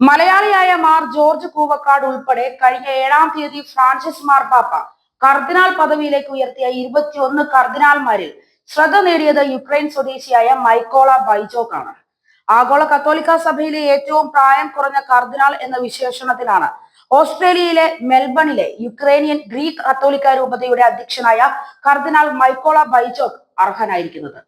മലയാളിയായ മാർ ജോർജ് കൂവക്കാട് ഉൾപ്പെടെ കഴിഞ്ഞ ഏഴാം തീയതി ഫ്രാൻസിസ് മാർപ്പാപ്പ കർദിനാൾ പദവിയിലേക്ക് ഉയർത്തിയ ഇരുപത്തിയൊന്ന് കർദിനാൾമാരിൽ ശ്രദ്ധ നേടിയത് യുക്രൈൻ സ്വദേശിയായ മൈക്കോള ബൈജോക്കാണ്. ആഗോള കത്തോലിക്ക സഭയിലെ ഏറ്റവും പ്രായം കുറഞ്ഞ കർദിനാൾ എന്ന വിശേഷണത്തിലാണ് ഓസ്ട്രേലിയയിലെ മെൽബണിലെ യുക്രൈനിയൻ ഗ്രീക്ക് കത്തോലിക്ക രൂപതയുടെ അധ്യക്ഷനായ കർദിനാൾ മൈക്കോള ബൈജോക്ക് അർഹനായിരിക്കുന്നത്.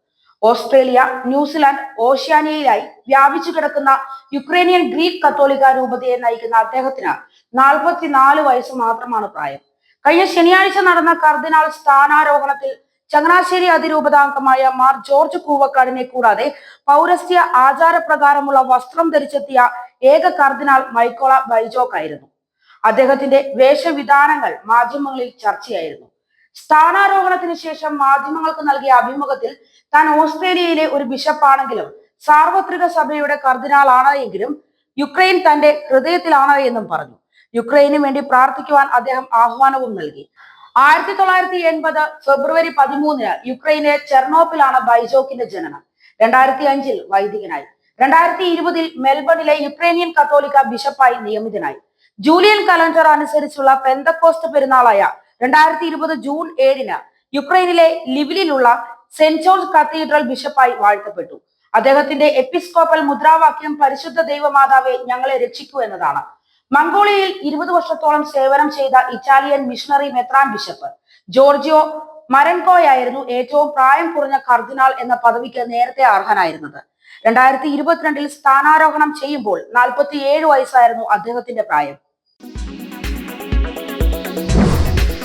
ഓസ്ട്രേലിയ ന്യൂസിലാൻഡ് ഓഷ്യാനിയയിലായി വ്യാപിച്ചു കിടക്കുന്ന യുക്രൈനിയൻ ഗ്രീക്ക് കത്തോലിക്ക രൂപതയെ നയിക്കുന്ന അദ്ദേഹത്തിന് നാൽപ്പത്തിനാല് വയസ്സ് മാത്രമാണ് പ്രായം. കഴിഞ്ഞ ശനിയാഴ്ച നടന്ന കർദിനാൾ സ്ഥാനാരോഹണത്തിൽ ചങ്ങനാശ്ശേരി അതിരൂപതാംഗമായ മാർ ജോർജ് കൂവക്കാടിനെ കൂടാതെ പൗരസ്ത്യ ആചാരപ്രകാരമുള്ള വസ്ത്രം ധരിച്ചെത്തിയ ഏക കർദിനാൾ മൈക്കോള ബൈജോക്ക് ആയിരുന്നു അദ്ദേഹത്തിന്റെ വേഷവിധാനങ്ങൾ മാധ്യമങ്ങളിൽ ചർച്ചയായിരുന്നു. സ്ഥാനാരോഹണത്തിന് ശേഷം മാധ്യമങ്ങൾക്ക് നൽകിയ അഭിമുഖത്തിൽ താൻ ഓസ്ട്രേലിയയിലെ ഒരു ബിഷപ്പാണെങ്കിലും സാർവത്രിക സഭയുടെ കർദിനാളാണ് എങ്കിലും യുക്രൈൻ തന്റെ ഹൃദയത്തിലാണ് എന്നും പറഞ്ഞു. യുക്രൈനു വേണ്ടി പ്രാർത്ഥിക്കുവാൻ അദ്ദേഹം ആഹ്വാനവും നൽകി. ആയിരത്തി തൊള്ളായിരത്തി എൺപത് ഫെബ്രുവരി പതിമൂന്നിന് യുക്രൈനിലെ ചെർണോപ്പിലാണ് ബൈജോക്കിന്റെ ജനനം. രണ്ടായിരത്തി അഞ്ചിൽ വൈദികനായി. രണ്ടായിരത്തി ഇരുപതിൽ മെൽബണിലെ യുക്രൈനിയൻ കത്തോലിക്ക ബിഷപ്പായി നിയമിതനായി. ജൂലിയൻ കലണ്ടർ അനുസരിച്ചുള്ള പെന്തക്കോസ്റ്റ് പെരുന്നാളായ രണ്ടായിരത്തി ഇരുപത് ജൂൺ ഏഴിന് യുക്രൈനിലെ ലിവിലിലുള്ള സെന്റ് ജോർജ് കത്തീഡ്രൽ ബിഷപ്പായി വാഴ്ത്തപ്പെട്ടു. അദ്ദേഹത്തിന്റെ എപ്പിസ്കോപ്പൽ മുദ്രാവാക്യം പരിശുദ്ധ ദൈവമാതാവെ ഞങ്ങളെ രക്ഷിക്കൂ എന്നതാണ്. മംഗോളിയയിൽ ഇരുപത് വർഷത്തോളം സേവനം ചെയ്ത ഇറ്റാലിയൻ മിഷണറി മെത്രാൻ ബിഷപ്പ് ജോർജിയോ മരൻകോയായിരുന്നു ഏറ്റവും പ്രായം കുറഞ്ഞ കർദിനാൾ എന്ന പദവിക്ക് നേരത്തെ അർഹനായിരുന്നത്. രണ്ടായിരത്തി ഇരുപത്തിരണ്ടിൽ സ്ഥാനാരോഹണം ചെയ്യുമ്പോൾ നാൽപ്പത്തി ഏഴ് വയസ്സായിരുന്നു അദ്ദേഹത്തിന്റെ പ്രായം.